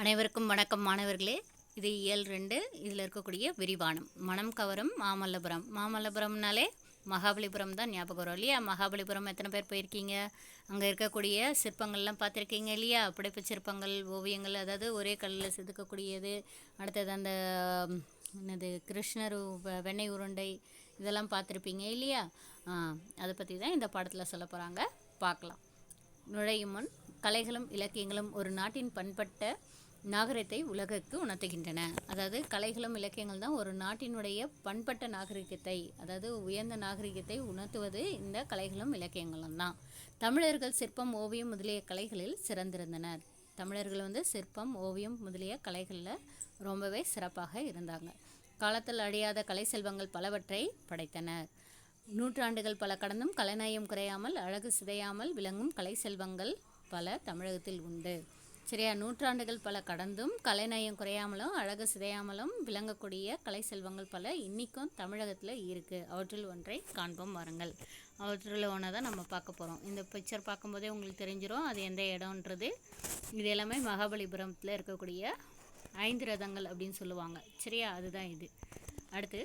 அனைவருக்கும் வணக்கம் மாணவர்களே. இது இயல் ரெண்டு. இதில் இருக்கக்கூடிய விரிவானம். மனம் கவரும் மாமல்லபுரம். மாமல்லபுரம்னாலே மகாபலிபுரம் தான் ஞாபகம் வரும் இல்லையா? மகாபலிபுரம் எத்தனை பேர் போயிருக்கீங்க? அங்கே இருக்கக்கூடிய சிற்பங்கள்லாம் பார்த்துருக்கீங்க இல்லையா? படைப்பு சிற்பங்கள் ஓவியங்கள் அதாவது ஒரே கல்லில் செதுக்கக்கூடியது. அடுத்தது அந்த என்னது கிருஷ்ணர் வெண்ணெய் உருண்டை இதெல்லாம் பார்த்துருப்பீங்க இல்லையா? அதை பற்றி தான் இந்த பாடத்தில் சொல்ல போகிறாங்க பார்க்கலாம். நுழையும் முன் கலைகளும் இலக்கியங்களும் ஒரு நாட்டின் பண்பட்ட நாகரிகத்தை உலகுக்கு உணர்த்துகின்றன. அதாவது கலைகளும் இலக்கியங்கள் தான் ஒரு நாட்டினுடைய பண்பட்ட நாகரிகத்தை அதாவது உயர்ந்த நாகரிகத்தை உணர்த்துவது இந்த கலைகளும் இலக்கியங்களும் தான். தமிழர்கள் சிற்பம் ஓவியம் முதலிய கலைகளில் சிறந்திருந்தனர். தமிழர்கள் வந்து சிற்பம் ஓவியம் முதலிய கலைகளில் ரொம்பவே சிறப்பாக இருந்தாங்க. காலத்தில் அழியாத கலை செல்வங்கள் பலவற்றை படைத்தனர். நூற்றாண்டுகள் பல கடந்தும் கலைநயம் குறையாமல் அழகு சிதையாமல் விளங்கும் கலை செல்வங்கள் பல தமிழகத்தில் உண்டு. சரியா நூற்றாண்டுகள் பல கடந்தும் கலைநயம் குறையாமலும் அழகு சிதையாமலும் விளங்கக்கூடிய கலை செல்வங்கள் பல இன்றைக்கும் தமிழகத்தில் இருக்குது அவற்றில் ஒன்றை காண்போம் வாருங்கள். அவற்றில் ஒன்றை தான் நம்ம பார்க்க போகிறோம் இந்த பிக்சர் பார்க்கும்போதே உங்களுக்கு தெரிஞ்சிடும் அது எந்த இடம்ன்றது. இது எல்லாமே மகாபலிபுரத்தில் இருக்கக்கூடிய ஐந்து ரதங்கள் அப்படின்னு சொல்லுவாங்க. சரியா அதுதான் இது. அடுத்து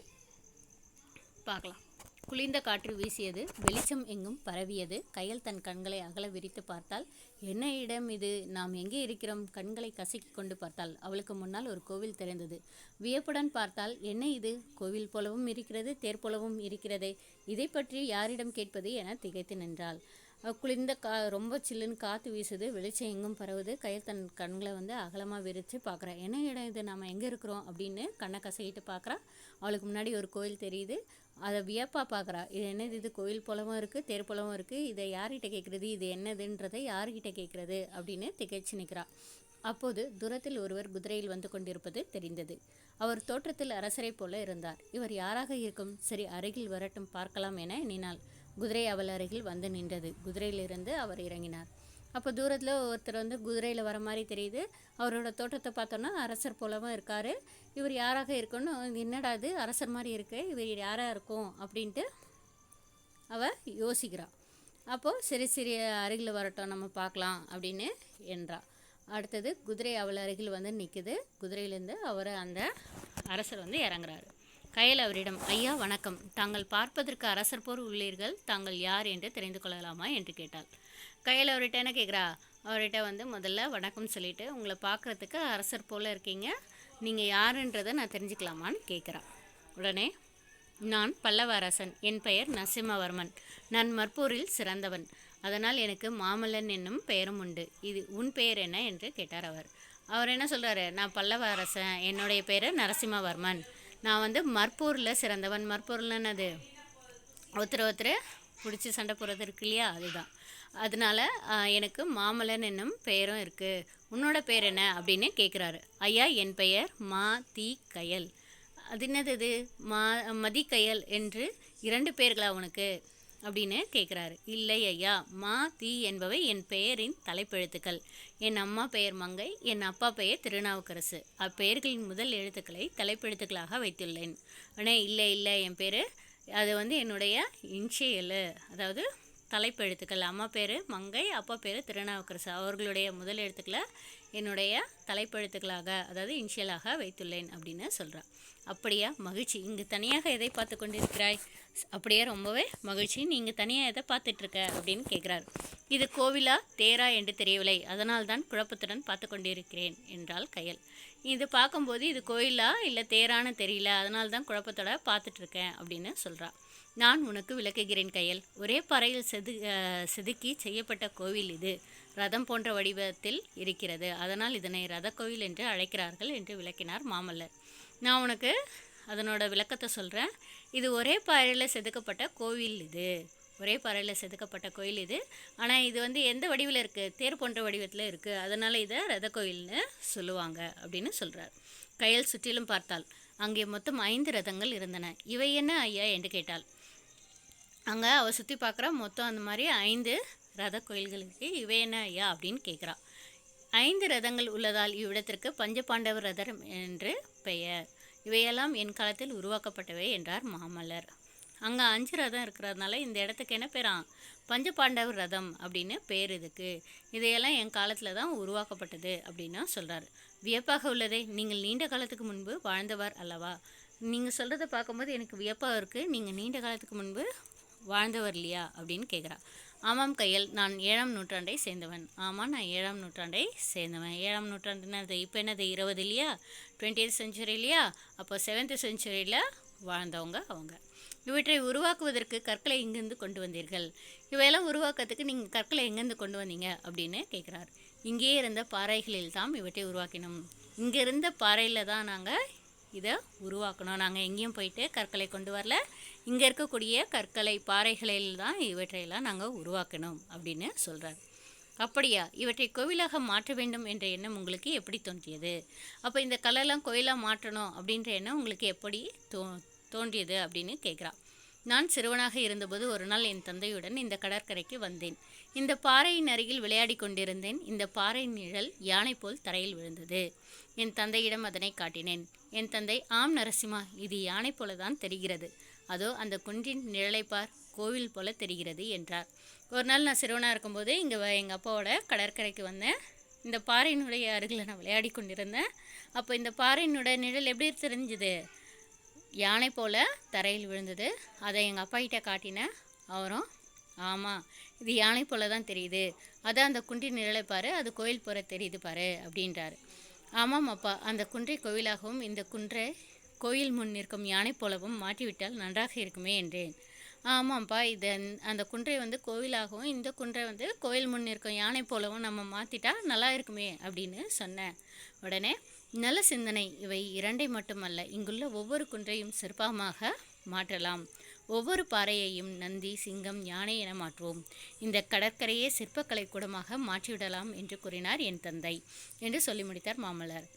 பார்க்கலாம். குளிர்ந்த காற்று வீசியது வெளிச்சம் எங்கும் பரவியது. கையல் தன் கண்களை அகல விரித்து பார்த்தால் என்ன இடம் இது? நாம் எங்கே இருக்கிறோம்? கண்களை கசக்கி கொண்டு பார்த்தால் அவளுக்கு முன்னால் ஒரு கோவில் தெரிந்தது. வியப்புடன் பார்த்தால் என்ன இது? கோவில் போலவும் இருக்கிறது தேர் போலவும் இருக்கிறதே. இதை பற்றி யாரிடம் கேட்பது? என திகைத்து நின்றாள். குளிர்ந்த கா ரொம்ப சில்லுன்னு காற்று வீசுது வெளிச்சம் எங்கும் பரவுது. கயிறு தன் கண்களை வந்து அகலமாக விரித்து பார்க்குறா. என்ன இடம் இது? நம்ம எங்கே இருக்கிறோம்? அப்படின்னு கண்ணை கசகிட்டு பார்க்குறா. அவளுக்கு முன்னாடி ஒரு கோயில் தெரியுது. அதை வியப்பாக பார்க்குறா. இது என்னது? இது கோயில் போலவும் இருக்குது தேர் போலவும் இருக்குது இதை யார்கிட்ட கேட்குறது? இது என்னதுன்றதை யார்கிட்ட கேட்குறது? அப்படின்னு திகைச்சு நிற்கிறா. அப்போது தூரத்தில் ஒருவர் குதிரையில் வந்து கொண்டிருப்பது தெரிந்தது. அவர் தோற்றத்தில் அரசரைப் போல இருந்தார். இவர் யாராக இருக்கும்? சரி அருகில் வரட்டும் பார்க்கலாம் என எண்ணினாள். குதிரை அவள் அருகில் வந்து நின்றது. குதிரையிலிருந்து அவர் இறங்கினார். அப்போ தூரத்தில் ஒருத்தர் வந்து குதிரையில் வர மாதிரி தெரியுது. அவரோட தோட்டத்தை பார்த்தோன்னா அரசர் போலவும் இருக்கார். இவர் யாராக இருக்குன்னு என்னடா இது? அரசர் மாதிரி இருக்கு. இவர் யாராக இருக்கும்? அப்படின்ட்டு அவள் யோசிக்கிறாள் அப்போது சரி சரி அருகில் வரட்டும் நம்ம பார்க்கலாம் அப்படின்னு என்றா. அடுத்தது குதிரை அவள் அருகில் வந்து நிற்குது குதிரையிலேருந்து அவர் அந்த அரசர் வந்து இறங்குறாரு. கயல் அவரிடம் ஐயா வணக்கம். தாங்கள் பார்ப்பதற்கு அரசர் போர் உள்ளீர்கள். தாங்கள் யார் என்று தெரிந்து கொள்ளலாமா? என்று கேட்டாள். கையில் அவர்கிட்ட என்ன கேட்குறா? அவர்கிட்ட வந்து முதல்ல வணக்கம் சொல்லிட்டு உங்களை பார்க்குறதுக்கு அரசர் போல் இருக்கீங்க. நீங்கள் யாருன்றதை நான் தெரிஞ்சுக்கலாமான்னு கேட்குறான் உடனே நான் பல்லவ அரசன் என் பெயர் நரசிம்மவர்மன். நான் மற்போரில் சிறந்தவன். அதனால் எனக்கு மாமல்லன் என்னும் பெயரும் உண்டு. இது உன் பெயர் என்ன? என்று கேட்டார் அவர். அவர் என்ன சொல்கிறாரு நான் பல்லவ அரசன் என்னுடைய பெயர் நரசிம்மவர்மன். நான் வந்து மற்பூரில் சிறந்தவன். மற்போரில் என்னது? ஒருத்தர் ஒருத்தர் பிடிச்சி சண்டை போடுறது இருக்கு இல்லையா? அதுதான். அதனால எனக்கு மாமலன் என்னும் பெயரும் இருக்குது உன்னோட பேர் என்ன? அப்படின்னு கேட்குறாரு ஐயா என் பெயர் மா தி கயல் அது என்னது இது? மா மதிக்கயல் என்று இரண்டு பேர்களா உனக்கு? அப்படின்னு கேட்குறாரு இல்லை ஐயா மா தி என்பவை என் பெயரின் தலைப்பெழுத்துக்கள். என் அம்மா பெயர் மங்கை என் அப்பா பெயர் திருநாவுக்கரசு. அப்பெயர்களின் முதல் எழுத்துக்களை தலைப்பெழுத்துக்களாக வைத்துள்ளேன். ஆனால் இல்லை இல்லை என் பேர் அது வந்து என்னுடைய இன்ஷியலு அதாவது தலைப்பெழுத்துக்கள் அம்மா பேர் மங்கை அப்பா பேர் திருநாவுக்கரசு. அவர்களுடைய முதல் எழுத்துக்களை என்னுடைய தலைப்பெழுத்துக்களாக அதாவது இனிஷியலாக வைத்துள்ளேன் அப்படின்னு சொல்கிறான் அப்படியா? மகிழ்ச்சி. இங்கு தனியாக எதை பார்த்து கொண்டிருக்கிறாய்? அப்படியே ரொம்பவே மகிழ்ச்சி. நீங்கள் தனியாக எதை பார்த்துட்ருக்க அப்படின்னு கேட்குறாரு இது கோவிலா தேரா என்று தெரியவில்லை. அதனால் தான் குழப்பத்துடன் பார்த்து கொண்டிருக்கிறேன் என்றால் கையல். இது பார்க்கும்போது இது கோயிலா இல்லை தேரான்னு தெரியல. அதனால் தான் குழப்பத்தோட பார்த்துட்ருக்கேன் அப்படின்னு சொல்கிறா நான் உனக்கு விளக்குகிறேன் கையல். ஒரே பாறையில் செது செதுக்கி செய்யப்பட்ட கோவில் இது. ரதம் போன்ற வடிவத்தில் இருக்கிறது. அதனால் இதனை ரத கோவில் என்று அழைக்கிறார்கள் என்று விளக்கினார் மாமல்லர். நான் உனக்கு அதனோட விளக்கத்தை சொல்கிறேன் இது ஒரே பாறையில் செதுக்கப்பட்ட கோவில் இது. ஒரே பாறையில் செதுக்கப்பட்ட கோயில் இது. ஆனால் இது வந்து எந்த வடிவில் இருக்குது தேர் போன்ற வடிவத்தில் இருக்குது அதனால் இதை ரத கோயில்னு சொல்லுவாங்க அப்படின்னு சொல்கிறார் கையல் சுற்றிலும் பார்த்தாள் அங்கே மொத்தம் ஐந்து ரதங்கள் இருந்தன. இவை என்ன ஐயா? என்று கேட்டாள். அங்கே அவள் சுற்றி பார்க்குறா மொத்தம் அந்த மாதிரி ஐந்து ரத கோயில்களுக்கு இவை என்ன ஐயா அப்படின்னு கேட்குறா ஐந்து ரதங்கள் உள்ளதால் இவ்விடத்திற்கு பஞ்சபாண்டவர் ரதம் என்று பெயர். இவையெல்லாம் என் காலத்தில் உருவாக்கப்பட்டவை என்றார் மாமல்லர். அங்கே அஞ்சு ரதம் இருக்கிறதுனால இந்த இடத்துக்கு என்ன பேராம் பஞ்சபாண்டவர் ரதம் அப்படின்னு பேர் இதுக்கு. இதையெல்லாம் என் காலத்தில் தான் உருவாக்கப்பட்டது அப்படின்னு சொல்கிறார் வியப்பாக உள்ளதே நீங்கள் நீண்ட காலத்துக்கு முன்பு வாழ்ந்தவர் அல்லவா? நீங்கள் சொல்கிறத பார்க்கும்போது எனக்கு வியப்பாக இருக்குது நீங்கள் நீண்ட காலத்துக்கு முன்பு வாழ்ந்தவர் இல்லையா அப்படின்னு கேட்குறா ஆமாம் கையல் நான் ஏழாம் நூற்றாண்டை சேர்ந்தவன். ஆமாம் நான் ஏழாம் நூற்றாண்டை சேர்ந்தவன். ஏழாம் நூற்றாண்டுனது இப்போ என்னது? இருபது இல்லையா? டுவெண்ட்டி செஞ்சுரி இல்லையா? அப்போ செவன்த் செஞ்சுரியில் வாழ்ந்தவங்க அவங்க. இவற்றை உருவாக்குவதற்கு கற்களை எங்கேருந்து கொண்டு வந்தீர்கள்? இவையெல்லாம் உருவாக்கத்துக்கு நீங்கள் கற்களை எங்கேருந்து கொண்டு வந்தீங்க? அப்படின்னு கேட்குறார் இங்கேயே இருந்த பாறைகளில் தான் இவற்றை உருவாக்கினோம். இங்கே இருந்த பாறையில் தான் நாங்கள் இதை உருவாக்கணும். நாங்கள் எங்கேயும் போயிட்டு கற்களை கொண்டு வரல. இங்கே இருக்கக்கூடிய கற்களை பாறைகளில் தான் இவற்றையெல்லாம் நாங்கள் உருவாக்கணும் அப்படின்னு சொல்கிறார் அப்படியா? இவற்றை கோவிலாக மாற்ற வேண்டும் என்ற எண்ணம் உங்களுக்கு எப்படி தோன்றியது? அப்போ இந்த கல்லெல்லாம் கோயிலாக மாற்றணும் அப்படின்ற எண்ணம் உங்களுக்கு எப்படி தோ தோன்றியது அப்படின்னு கேட்குறா நான் சிறுவனாக இருந்தபோது ஒரு நாள் என் தந்தையுடன் இந்த கடற்கரைக்கு வந்தேன். இந்த பாறையின் அருகில் விளையாடி கொண்டிருந்தேன். இந்த பாறை நிழல் யானை போல் தரையில் விழுந்தது. என் தந்தையிடம் அதனை காட்டினேன். என் தந்தை ஆம் நரசிம்மா இது யானை போல தான் தெரிகிறது. அதோ அந்த குன்றின் நிழலை பார் கோவில் போல தெரிகிறது என்றார். ஒரு நாள் நான் சிறுவனாக இருக்கும்போது இங்கே எங்கள் அப்பாவோட கடற்கரைக்கு வந்தேன் இந்த பாறையினுடைய அருகில் நான் விளையாடி கொண்டிருந்தேன். அப்போ இந்த பாறையினுடைய நிழல் எப்படி தெரிஞ்சுது? யானை போல் தரையில் விழுந்தது. அதை எங்கள் அப்பா கிட்டே காட்டினேன் அவரும் ஆமாம் இது யானை போல தான் தெரியுது. அதான் அந்த குன்றின் நிழலை பாரு அது கோயில் போகிற தெரியுது பாரு அப்படின்றாரு. ஆமாம் அப்பா அந்த குன்றை கோவிலாகவும் இந்த குன்றை கோயில் முன் நிற்கும் யானை போலவும் மாற்றிவிட்டால் நன்றாக இருக்குமே என்றேன். ஆமாம்ப்பா இது அந்த- அந்த குன்றை வந்து கோவிலாகவும் இந்த குன்றை வந்து கோயில் முன் இருக்கும் யானை போலவும் நம்ம மாற்றிட்டா நல்லா இருக்குமே அப்படின்னு சொன்னேன். உடனே நல்ல சிந்தனை. இவை இரண்டை மட்டுமல்ல இங்குள்ள ஒவ்வொரு குன்றையும் சிற்பமாக மாற்றலாம். ஒவ்வொரு பாறையையும் நந்தி சிங்கம் யானை என மாற்றுவோம். இந்த கடற்கரையே சிற்பக்கலை கூடமாக மாற்றிவிடலாம் என்று கூறினார் என் தந்தை என்று சொல்லி முடித்தார் மாமல்லர்.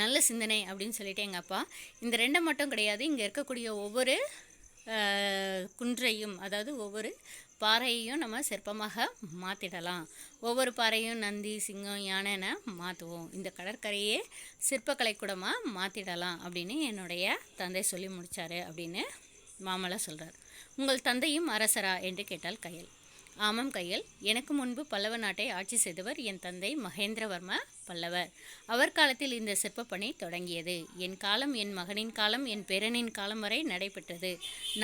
நல்ல சிந்தனை அப்படின்னு சொல்லிட்டு எங்கள் அப்பா இந்த ரெண்டை மட்டும் கிடையாது இங்கே இருக்கக்கூடிய ஒவ்வொரு குன்றையும் அதாவது ஒவ்வொரு பாறையையும் நம்ம சிற்பமாக மாற்றிடலாம் ஒவ்வொரு பாறையும் நந்தி சிங்கம் யானைன்னு மாற்றுவோம் இந்த கடற்கரையே சிற்பக்கலை கூடமாக மாற்றிடலாம் அப்படின்னு என்னுடைய தந்தை சொல்லி முடித்தார் அப்படின்னு மாமல்லா சொல்கிறார் உங்கள் தந்தையும் அரசரா? என்று கேட்டால் கையல். ஆமாம் கையல். எனக்கு முன்பு பல்லவ நாட்டை ஆட்சி செய்தவர் என் தந்தை மகேந்திரவர்ம பல்லவர். அவர் காலத்தில் இந்த சிற்பப்பணி தொடங்கியது. என் காலம் என் மகனின் காலம் என் பேரனின் காலம் வரை நடைபெற்றது.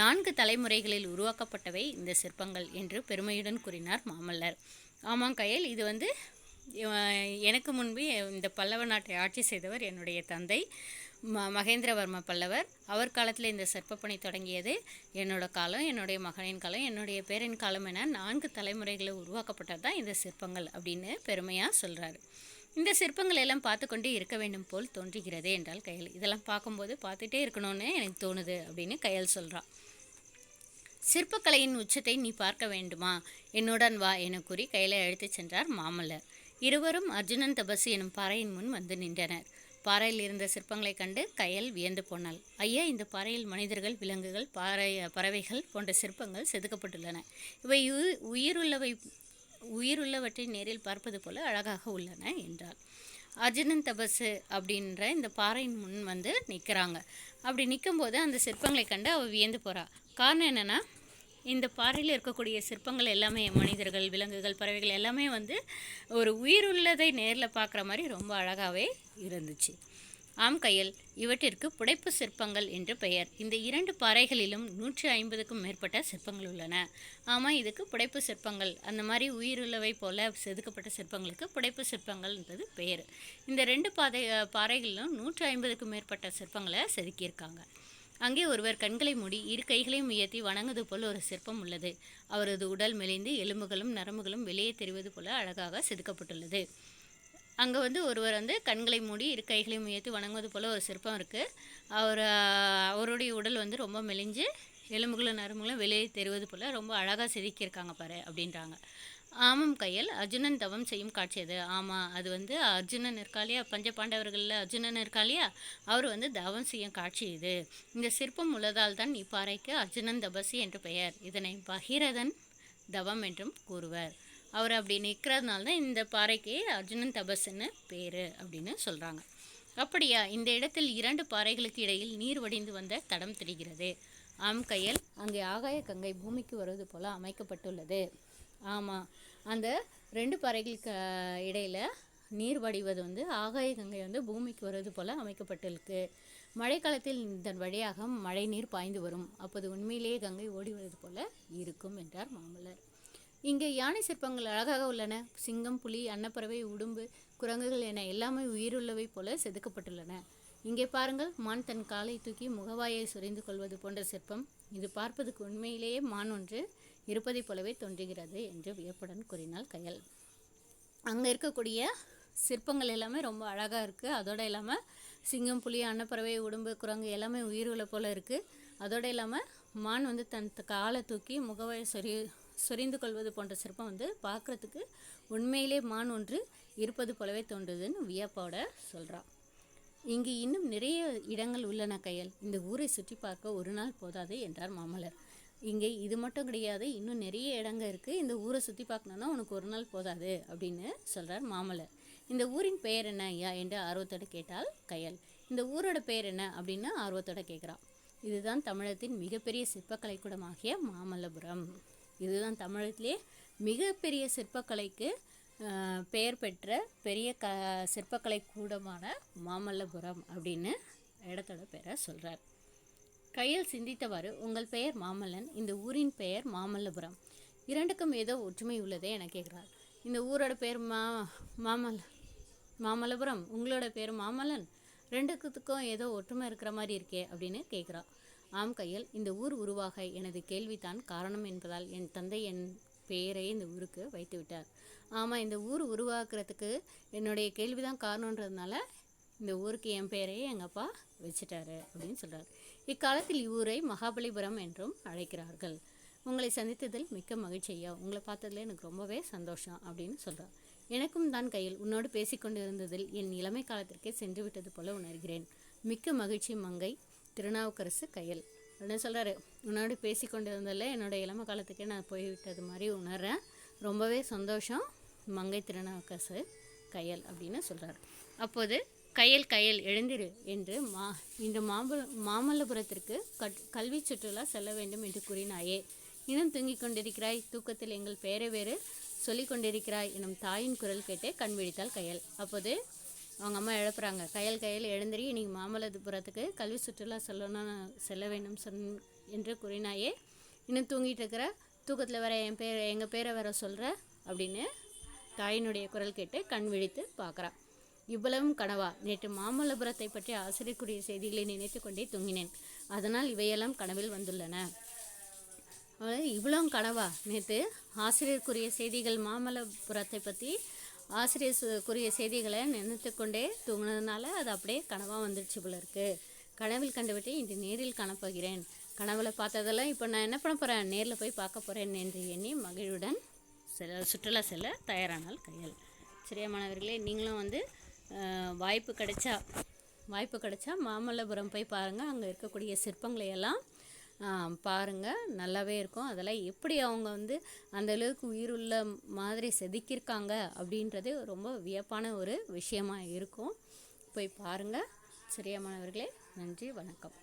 நான்கு தலைமுறைகளில் உருவாக்கப்பட்டவை இந்த சிற்பங்கள் என்று பெருமையுடன் கூறினார் மாமல்லர். ஆமாம் கையல். இது வந்து எனக்கு முன்பு இந்த பல்லவ நாட்டை ஆட்சி செய்தவர் என்னுடைய தந்தை. ம மகேந்திரவர்ம பல்லவர். அவர் காலத்தில் இந்த சிற்பப்பணி தொடங்கியது. என்னோட காலம் என்னுடைய மகனின் காலம் என்னுடைய பேரின் காலம் என நான்கு தலைமுறைகளை உருவாக்கப்பட்டது தான் இந்த சிற்பங்கள் அப்படின்னு பெருமையாக சொல்கிறாரு இந்த சிற்பங்கள் எல்லாம் பார்த்து கொண்டே இருக்க வேண்டும் போல் தோன்றுகிறது என்றால் கையல். இதெல்லாம் பார்க்கும்போது பார்த்துட்டே இருக்கணும்னு எனக்கு தோணுது அப்படின்னு கையல் சொல்கிறான் சிற்பக்கலையின் உச்சத்தை நீ பார்க்க வேண்டுமா? என்னுடன் வா என கூறி கையில அழைத்துச் சென்றார் மாமல்லர். இருவரும் அர்ஜுனன் தபசு எனும் பாறையின் முன் வந்து நின்றனர். பாறையில் இருந்த சிற்பங்களைக் கண்டு கயல் வியந்து போனாள். ஐயா இந்த பாறையில் மனிதர்கள் விலங்குகள் பாறை பறவைகள் போன்ற சிற்பங்கள் செதுக்கப்பட்டுள்ளன. இவை உயிருள்ளவை உயிருள்ளவற்றை நேரில் பார்ப்பது போல அழகாக உள்ளன என்றாள். அர்ஜுனன் தபசு அப்படின்ற இந்த பாறையின் முன் வந்து நிற்கிறாங்க. அப்படி நிற்கும்போது அந்த சிற்பங்களை கண்டு அவள் வியந்து போகிறாள் காரணம் என்னென்னா இந்த பாறையில் இருக்கக்கூடிய சிற்பங்கள் எல்லாமே மனிதர்கள் விலங்குகள் பறவைகள் எல்லாமே வந்து ஒரு உயிர் உள்ளதை நேரில் பார்க்குற மாதிரி ரொம்ப அழகாகவே இருந்துச்சு. ஆம் கையல். இவற்றிற்கு புடைப்பு சிற்பங்கள் என்று பெயர். இந்த இரண்டு பாறைகளிலும் நூற்றி ஐம்பதுக்கும் மேற்பட்ட சிற்பங்கள் உள்ளன. ஆமாம் இதுக்கு புடைப்பு சிற்பங்கள். அந்த மாதிரி உயிருள்ளவை போல செதுக்கப்பட்ட சிற்பங்களுக்கு புடைப்பு சிற்பங்கள்ன்றது பெயர். இந்த ரெண்டு பாதை பாறைகளிலும் நூற்றி ஐம்பதுக்கும் மேற்பட்ட சிற்பங்களை செதுக்கியிருக்காங்க. அங்கே ஒருவர் கண்களை மூடி இரு கைகளையும் உயர்த்தி வணங்குவது போல் ஒரு சிற்பம் உள்ளது. அவரது உடல் மெலிந்து எலும்புகளும் நரம்புகளும் வெளியே தெரிவது போல அழகாக செதுக்கப்பட்டுள்ளது. அங்கே வந்து ஒருவர் வந்து கண்களை மூடி இரு கைகளையும் உயர்த்தி வணங்குவது போல் ஒரு சிற்பம் இருக்குது அவர் அவருடைய உடல் வந்து ரொம்ப மெலிஞ்சு எலும்புகளும் நரம்புகளும் வெளியே தெரிவது போல் ரொம்ப அழகாக செதுக்கியிருக்காங்க பாரு அப்படின்றாங்க. ஆமாம் கையல் அர்ஜுனன் தவம் செய்யும் காட்சி அது. ஆமாம் அது வந்து அர்ஜுனன் இருக்கா இல்லையா பஞ்ச பாண்டவர்களில் அர்ஜுனன் இருக்கா இல்லையா அவர் வந்து தவம் செய்யும் காட்சி இது. இந்த சிற்பம் உள்ளதால் தான் இப்பாறைக்கு அர்ஜுனன் தபசி என்று பெயர். இதனை பகிரதன் தவம் என்றும் கூறுவர். அவர் அப்படி நிற்கிறதுனால தான் இந்த பாறைக்கு அர்ஜுனன் தபஸ்ன்னு பேர் அப்படின்னு சொல்கிறாங்க அப்படியா? இந்த இடத்தில் இரண்டு பாறைகளுக்கு இடையில் நீர் வடிந்து வந்த தடம் தெரிகிறது. ஆம் கையல் அங்கே ஆகாய கங்கை பூமிக்கு வருவது போல அமைக்கப்பட்டுள்ளது. ஆமாம் அந்த ரெண்டு பறைகளுக்கு இடையில் நீர் வடிவது வந்து ஆகாய கங்கை வந்து பூமிக்கு வருவது போல அமைக்கப்பட்டிருக்கு. மழைக்காலத்தில் இதன் வழியாக மழை நீர் பாய்ந்து வரும். அப்போது உண்மையிலேயே கங்கை ஓடி வருவது போல இருக்கும் என்றார் மாமல்லர். இங்கே யானை சிற்பங்கள் அழகாக உள்ளன. சிங்கம் புலி அன்னப்பறவை உடும்பு குரங்குகள் என எல்லாமே உயிருள்ளவை போல செதுக்கப்பட்டுள்ளன. இங்கே பாருங்கள் மான் தன் காலை தூக்கி முகவாயை சுரிந்து கொள்வது போன்ற சிற்பம். இது பார்ப்பதற்கு உண்மையிலேயே மான் ஒன்று இருப்பதைப் போலவே தோன்றுகிறது என்று வியப்புடன் கூறினாள் கயல். அங்கே இருக்கக்கூடிய சிற்பங்கள் எல்லாமே ரொம்ப அழகாக இருக்குது அதோட இல்லாமல் சிங்கம் புலி அன்னப்பறவை உடம்பு குரங்கு எல்லாமே உயிர்களை போல் இருக்குது அதோடு இல்லாமல் மான் வந்து தன் காலை தூக்கி முகவாயை சொறி சொரிந்து கொள்வது போன்ற சிற்பம் வந்து பார்க்குறதுக்கு உண்மையிலே மான் ஒன்று இருப்பது போலவே தோன்றுதுன்னு வியப்போட சொல்கிறான் இங்கு இன்னும் நிறைய இடங்கள் உள்ளன கையல். இந்த ஊரை சுற்றி பார்க்க ஒரு நாள் போதாது என்றார் மாமலர் இங்கே இது மட்டும் கிடையாது இன்னும் நிறைய இடங்க இருக்குது இந்த ஊரை சுற்றி பார்க்கணுன்னா உனக்கு ஒரு நாள் போதாது அப்படின்னு சொல்கிறார் மாமல்லர். இந்த ஊரின் பெயர் என்ன ஐயா என்று ஆர்வத்தோடு கேட்டால் கையல். இந்த ஊரோட பெயர் என்ன அப்படின்னு ஆர்வத்தோட கேட்குறான் இதுதான் தமிழகத்தின் மிகப்பெரிய சிற்பக்கலை கூடமாகிய மாமல்லபுரம். இதுதான் தமிழகத்திலே மிகப்பெரிய சிற்பக்கலைக்கு பெயர் பெற்ற பெரிய க சிற்பக்கலை கூடமான மாமல்லபுரம் அப்படின்னு இடத்தோட பேரை சொல்கிறார் கையில் சிந்தித்தவாறு உங்கள் பெயர் மாமல்லன் இந்த ஊரின் பெயர் மாமல்லபுரம். இரண்டுக்கும் ஏதோ ஒற்றுமை உள்ளதே என கேட்கிறார். இந்த ஊரோட பேர் மா மாமல் மாமல்லபுரம் உங்களோட பேர் மாமல்லன்? ரெண்டுக்குத்துக்கும் ஏதோ ஒற்றுமை இருக்கிற மாதிரி இருக்கே அப்படின்னு கேட்குறா. ஆம் கையில் இந்த ஊர் உருவாக எனது கேள்விதான் காரணம் என்பதால் என் தந்தை என் பெயரை இந்த ஊருக்கு வைத்து விட்டார். ஆமாம் இந்த ஊர் உருவாக்குறதுக்கு என்னுடைய கேள்விதான் காரணன்றதுனால இந்த ஊருக்கு என் பெயரையே எங்கள் அப்பா வச்சுட்டாரு அப்படின்னு சொல்கிறார் இக்காலத்தில் இவ்வூரை மகாபலிபுரம் என்றும் அழைக்கிறார்கள். உங்களை சந்தித்ததில் மிக்க மகிழ்ச்சியா உங்களை பார்த்ததுல எனக்கு ரொம்பவே சந்தோஷம் அப்படின்னு சொல்கிறார் எனக்கும் தான் கையில் உன்னோடு பேசிக்கொண்டிருந்ததில் என் இளமை காலத்திற்கே சென்று விட்டது போல உணர்கிறேன். மிக்க மகிழ்ச்சி மங்கை திருநாவுக்கரசு கையல். அப்படின்னு சொல்கிறாரு உன்னோடு பேசி கொண்டிருந்ததில் என்னோடய இளமை காலத்துக்கே நான் போய்விட்டது மாதிரி உணர்றேன். ரொம்பவே சந்தோஷம் மங்கை திருநாவுக்கரசு கையல் அப்படின்னு சொல்கிறார் அப்போது கையல் கையல் எழுந்திரு என்று மா இன்று மாமல்ல மாமல்லபுரத்திற்கு கட் கல்வி சுற்றுலா செல்ல வேண்டும் என்று கூறினாயே. இன்னும் தூங்கிக் கொண்டிருக்கிறாய். தூக்கத்தில் எங்கள் பெயரை வேறு சொல்லிக் கொண்டிருக்கிறாய் எனும் தாயின் குரல் கேட்டே கண் விழித்தாள் கையல். அப்போது அவங்க அம்மா எழுப்புறாங்க. கையல் கையல் எழுந்திரி நீ மாமல்லபுரத்துக்கு கல்வி சுற்றுலா சொல்லணும்னு செல்ல வேண்டும் சொன் என்று கூறினாயே. இன்னும் தூங்கிட்டு இருக்கிற தூக்கத்தில் வேற என் பேர் எங்கள் பேரை வேற சொல்கிற அப்படின்னு தாயினுடைய குரல் கேட்டு கண் விழித்து பார்க்குறான் இவ்வளவும் கனவா? நேற்று மாமல்லபுரத்தை பற்றி ஆசிரியக்குரிய செய்திகளை நினைத்து கொண்டே தூங்கினேன். அதனால் இவையெல்லாம் கனவில் வந்துள்ளன. அதாவது இவ்வளோ கனவா? நேற்று ஆசிரியருக்குரிய செய்திகள் மாமல்லபுரத்தை பற்றி ஆசிரியருக்குரிய செய்திகளை நினைத்து கொண்டே தூங்கினதுனால அது அப்படியே கனவாக வந்துடுச்சு போல இருக்குது கனவில் கண்டுவிட்டு இன்று நேரில் காணப்போகிறேன் கனவுல பார்த்ததெல்லாம் இப்போ நான் என்ன பண்ண போகிறேன் நேரில் போய் பார்க்க போகிறேன் என்று எண்ணி மகிழ்வுடன் செல்ல சுற்றுலா செல்ல தயாரானால் கையல். சரியா மாணவர்களே நீங்களும் வந்து வாய்ப்பு கிடைச்சா வாய்ப்பு கிடைச்சா மாமல்லபுரம் போய் பாருங்கள் அங்கே இருக்கக்கூடிய சிற்பங்களை எல்லாம் பாருங்கள் நல்லாவே இருக்கும். அதெல்லாம் எப்படி அவங்க வந்து அந்தளவுக்கு உயிருள்ள மாதிரி செதுக்கியிருக்காங்க அப்படின்றது ரொம்ப வியப்பான ஒரு விஷயமாக இருக்கும். போய் பாருங்கள் சரியா மாணவர்களே நன்றி வணக்கம்.